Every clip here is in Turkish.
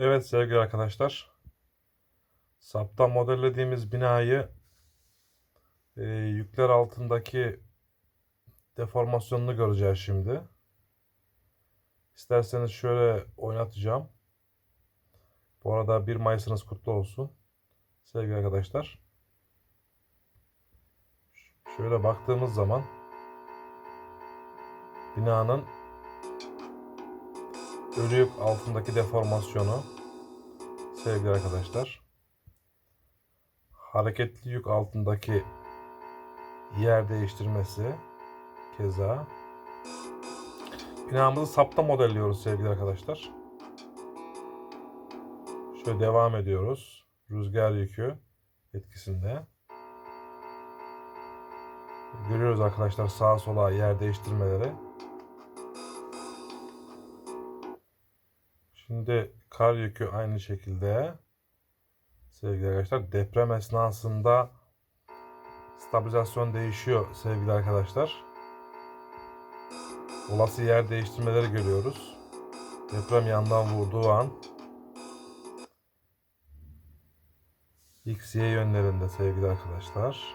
Evet sevgili arkadaşlar. SAP'ta modellediğimiz binayı e, yükler altındaki deformasyonunu göreceğiz şimdi. İsterseniz şöyle oynatacağım. Bu arada 1 Mayıs'ınız kutlu olsun. Sevgili arkadaşlar. Şöyle baktığımız zaman binanın yük altındaki deformasyonu sevgili arkadaşlar hareketli yük altındaki yer değiştirmesi keza. Binamızı sapta modelliyoruz sevgili arkadaşlar. Şöyle devam ediyoruz. Rüzgar yükü etkisinde. Görüyoruz arkadaşlar sağa sola yer değiştirmeleri Şimdi kar yükü aynı şekilde sevgili arkadaşlar deprem esnasında stabilizasyon değişiyor sevgili arkadaşlar. Olası yer değiştirmeleri görüyoruz. Deprem yandan vurduğu an X, Y yönlerinde sevgili arkadaşlar.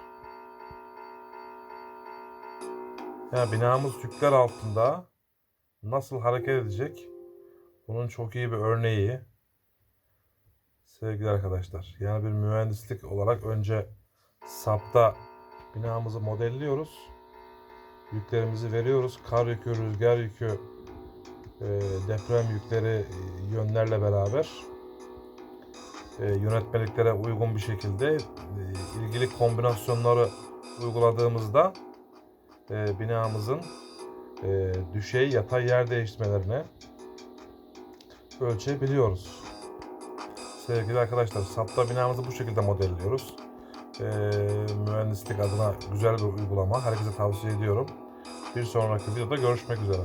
Yani binamız yükler altında nasıl hareket edecek? Bunun çok iyi bir örneği sevgili arkadaşlar. Yani bir mühendislik olarak önce SAP'ta binamızı modelliyoruz. Yüklerimizi veriyoruz. Kar yükü, rüzgar yükü, e, deprem yükleri e, yönlerle beraber e, yönetmeliklere uygun bir şekilde ilgili kombinasyonları uyguladığımızda binamızın düşey yatay yer değiştirmelerini ölçebiliyoruz. Sevgili arkadaşlar, SAP'ta binamızı bu şekilde modelliyoruz. Ee, mühendislik adına güzel bir uygulama. Herkese tavsiye ediyorum. Bir sonraki videoda görüşmek üzere.